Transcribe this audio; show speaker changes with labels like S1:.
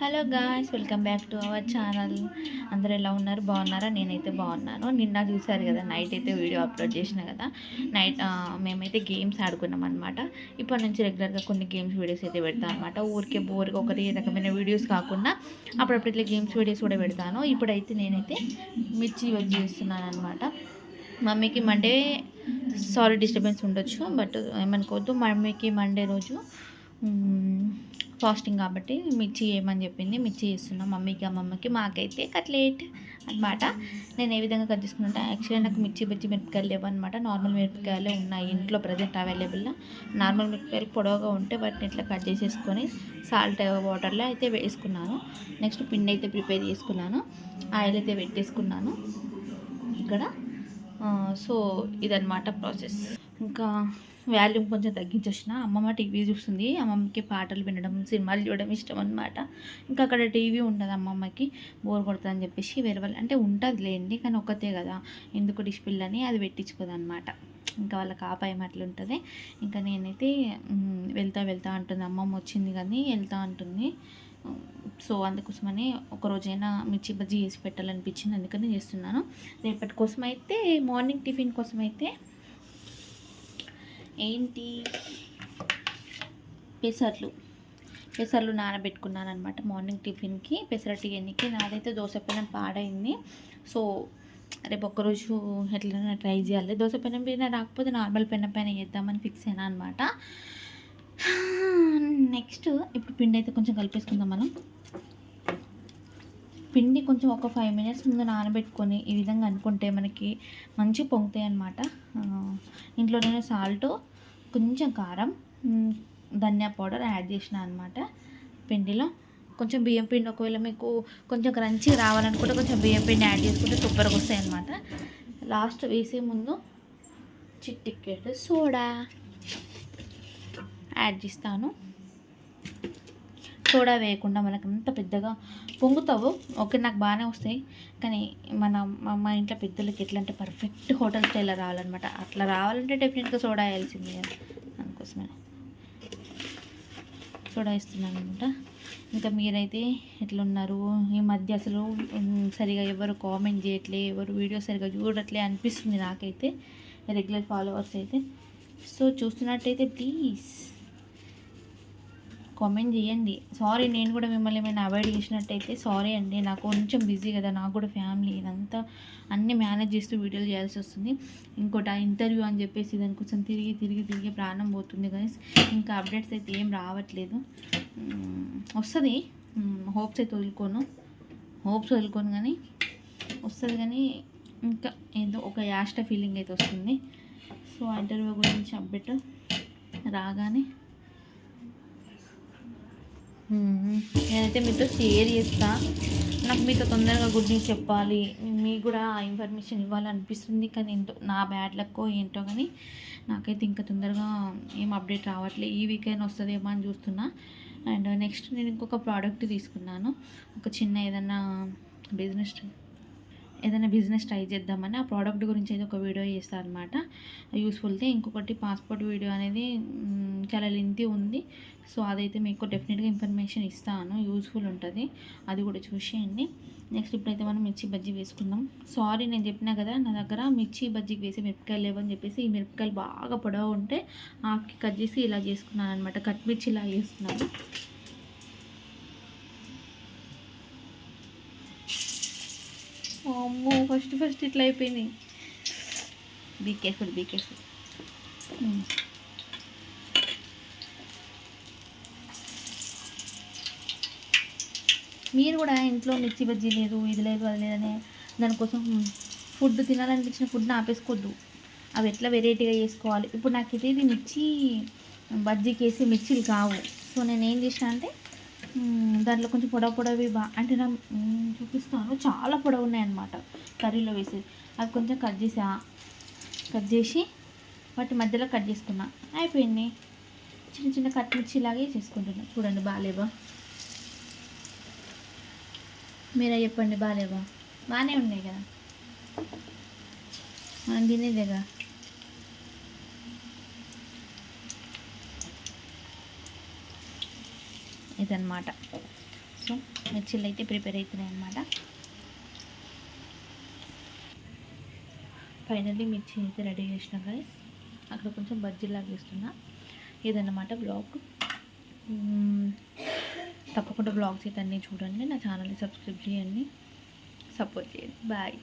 S1: Hello guys welcome back to our channel. అందరు ఎలా ఉన్నారు? బాగున్నారా? నేనైతే బాగున్నాను. నిన్న చూసారు కదా నైట్ అయితే వీడియో అప్లోడ్ చేసిన కదా. నైట్ మేమైతే గేమ్స్ ఆడుకున్నాం అనమాట ఇప్పటి నుంచి రెగ్యులర్గా కొన్ని గేమ్స్ వీడియోస్ అయితే పెడతాను అనమాట ఊరికే బోర్గా ఒకటి రకమైన వీడియోస్ కాకుండా అప్పుడప్పుడు ఇట్లా గేమ్స్ వీడియోస్ కూడా పెడతాను. ఇప్పుడైతే నేనైతే మిర్చి యూజ్ చేస్తున్నాను అనమాట మమ్మీకి మండే సారీ డిస్టర్బెన్స్ ఉండొచ్చు బట్ ఏమనుకోవద్దు. మమ్మీకి మండే రోజు ఫాస్టింగ్ కాబట్టి మిర్చి చేయమని చెప్పింది? మిర్చి చేస్తున్నాం మమ్మీకి అమ్మమ్మకి మాకైతే కట్లెట్ అనమాట నేను ఏ విధంగా కట్ చేసుకుంటా యాక్చువల్లీ నాకు మిర్చి బజ్జి మిరపకాయలు లేవు అనమాట నార్మల్ మిరపకాయలే ఉన్నాయి ఇంట్లో ప్రజెంట్ అవైలబుల్లో నార్మల్ మిరపకాయలు పొడవుగా ఉంటే వాటిని ఇట్లా కట్ చేసేసుకొని సాల్ట్ వాటర్లో అయితే వేసుకున్నాను. నెక్స్ట్ పిండి అయితే ప్రిపేర్ చేసుకున్నాను. ఆయిల్ అయితే పెట్టేసుకున్నాను. ఇక్కడ సో ఇదనమాట ప్రాసెస్. ఇంకా వాల్యూమ్ కొంచెం తగ్గించేసిన అమ్మమ్మ టీవీ చూస్తుంది. అమ్మమ్మకి పాటలు వినడం సినిమాలు చూడడం ఇష్టం అనమాట ఇంకా అక్కడ టీవీ ఉండదు అమ్మమ్మకి. బోర్ కొడుతుంది అని చెప్పేసి వేరే వాళ్ళు అంటే ఉంటుంది లేండి కానీ ఒక్కతే కదా. ఎందుకు డిష్ పిల్లని అది పెట్టించుకోదు అనమాట ఇంకా వాళ్ళకి ఆపాయం అట్లుంటుంది ఇంకా నేనైతే వెళ్తా వెళ్తా అంటుంది. అమ్మమ్మ వచ్చింది కానీ వెళ్తా అంటుంది. సో అందుకోసమని ఒక రోజైనా మిర్చి బజ్జీ చేసి పెట్టాలనిపించింది అందుకని చేస్తున్నాను. రేపటి కోసం అయితే మార్నింగ్ టిఫిన్ కోసం అయితే ఏంటి? పెసర్లు. పెసర్లు నానబెట్టుకున్నాను అనమాట మార్నింగ్ టిఫిన్కి. పెసరట్టి ఎన్నికి. నాదైతే దోశ పెనం పాడైంది. సో రేపు ఒక్కరోజు ఎట్లైనా ట్రై చేయాలి. దోశ పెనం పైన రాకపోతే నార్మల్ పెనం పైన చేద్దామని ఫిక్స్ అయినా అనమాట నెక్స్ట్ ఇప్పుడు పిండి అయితే కొంచెం కలిపేసుకుందాం మనం. పిండి కొంచెం ఒక ఫైవ్ మినిట్స్ ముందు నానబెట్టుకొని ఈ విధంగా అనుకుంటే మనకి మంచి పొంగుతాయి అనమాట ఇంట్లో నేను సాల్ట్ కొంచెం కారం ధనియా పౌడర్ యాడ్ చేసిన అనమాట పిండిలో. కొంచెం బియ్యం పిండి ఒకవేళ మీకు కొంచెం క్రంచి రావాలనుకుంటే కొంచెం బియ్యం పిండి యాడ్ చేసుకుంటే సూపర్గా వస్తాయి అనమాట లాస్ట్ వేసే ముందు చిట్టికెట్ సోడా. యాడ్ చేస్తాను. సోడా వేయకుండా మనకు అంత పెద్దగా పొంగుతావు. ఓకే నాకు బాగానే వస్తాయి. కానీ మన మా- ఇంట్లో పెద్దలకి ఎట్లా అంటే పర్ఫెక్ట్ హోటల్ స్టైల్ రావాలన్నమాట. అట్లా రావాలంటే డెఫినెట్గా సోడా వేయాల్సింది కదా. అందుకోసమే. సోడా ఇస్తున్నాను అనమాట ఇంకా మీరైతే ఎట్లున్నారు? ఈ మధ్య అసలు సరిగా ఎవరు కామెంట్ చేయట్లే ఎవరు వీడియో సరిగా చూడట్లే అనిపిస్తుంది నాకైతే. రెగ్యులర్ ఫాలోవర్స్ అయితే. సో చూస్తున్నట్టయితే ప్లీజ్ కామెంట్ చేయండి. సారీ నేను కూడా మిమ్మల్ని ఏమైనా అవాయిడ్ చేసినట్టయితే సారీ అండి. నాకు కొంచెం బిజీ కదా నాకు కూడా ఫ్యామిలీ ఇదంతా అన్నీ మేనేజ్ చేస్తూ వీడియోలు చేయాల్సి వస్తుంది. ఇంకోటి ఆ ఇంటర్వ్యూ అని చెప్పేసి దానికోసం తిరిగి తిరిగి తిరిగి ప్రాణం పోతుంది కానీ ఇంకా అప్డేట్స్ అయితే ఏం రావట్లేదు. వస్తుంది. హోప్స్ అయితే వదులుకోను. హోప్స్ వదులుకోను కానీ వస్తుంది కానీ ఇంకా ఏదో ఒక యాష్ట ఫీలింగ్ అయితే వస్తుంది. సో ఆ ఇంటర్వ్యూ గురించి అప్డేట్ రాగానే నేనైతే మీతో షేర్ చేస్తా. నాకు మీతో తొందరగా గుడ్ న్యూస్ చెప్పాలి. మీకు కూడా ఆ ఇన్ఫర్మేషన్ ఇవ్వాలనిపిస్తుంది. కానీ ఏంటో నా బ్యాడ్ లక్కో ఏంటో కానీ నాకైతే ఇంకా తొందరగా ఏం అప్డేట్ రావట్లేదు ఈ వీకెండ్ వస్తుందేమో అని చూస్తున్నా. అండ్ నెక్స్ట్ నేను ఇంకొక ప్రోడక్ట్ తీసుకున్నాను. ఒక చిన్న ఏదన్నా బిజినెస్ ఏదైనా బిజినెస్ ట్రై చేద్దామని ఆ ప్రోడక్ట్ గురించి అయితే ఒక వీడియో చేస్తాను అనమాట యూస్ఫుల్తో ఇంకొకటి పాస్పోర్ట్ వీడియో అనేది చాలా లెంతీ ఉంది. సో అదైతే మీకు డెఫినెట్గా ఇన్ఫర్మేషన్ ఇస్తాను. యూస్ఫుల్ ఉంటుంది. అది కూడా చూసేయండి. నెక్స్ట్ ఇప్పుడైతే మనం మిర్చి బజ్జీ వేసుకుందాం. సారీ నేను చెప్పినా కదా నా దగ్గర మిర్చి బజ్జీకి వేసే మిరపకాయలు లేవని చెప్పేసి ఈ మిరపకాయలు బాగా పొడవు ఉంటే హాఫ్కి కట్ చేసి ఇలా చేసుకున్నాను అనమాట కట్ మిర్చి ఇలా చేస్తున్నాను. అమ్మో ఫస్ట్ ఫస్ట్ ఇట్లా అయిపోయినాయి. బీ కేర్ఫుల్ బీ కేర్ఫుల్ మీరు కూడా ఇంట్లో మిర్చి బజ్జీ లేదు ఇది లేదు అది లేదని దానికోసం ఫుడ్ తినాలనిపించిన ఫుడ్ని ఆపేసుకోవద్దు అవి ఎట్లా వెరైటీగా చేసుకోవాలి? ఇప్పుడు నాకు ఇది మిర్చి బజ్జీకి వేసి మిర్చీలు కావు. సో నేను ఏం చేసిన అంటే దాంట్లో కొంచెం పొడవు పొడవి బా అంటే నా చూపిస్తాను. చాలా పొడవు ఉన్నాయన్నమాట కర్రీలో వేసి అవి కొంచెం కట్ చేసా. కట్ చేసి వాటి మధ్యలో కట్ చేసుకున్నా. అయిపోయింది. చిన్న చిన్న కట్ మిర్చి లాగే చేసుకుంటున్నా. చూడండి బాగాలేవా? మీరే చెప్పండి బాగాలేవా? బాగానే ఉన్నాయి కదా? మనం తినేదేగా ఇదనమాట సో మిర్చిలు అయితే ప్రిపేర్ అవుతున్నాయి అనమాట ఫైనల్లీ మిర్చి అయితే రెడీ చేసిన గైస్ అక్కడ కొంచెం బజ్జీలాగా ఇస్తున్నా ఇదన్నమాట బ్లాగ్ తప్పకుండా బ్లాగ్స్ అయితే అన్నీ చూడండి. నా ఛానల్ని సబ్స్క్రైబ్ చేయండి. సపోర్ట్ చేయండి. బాయ్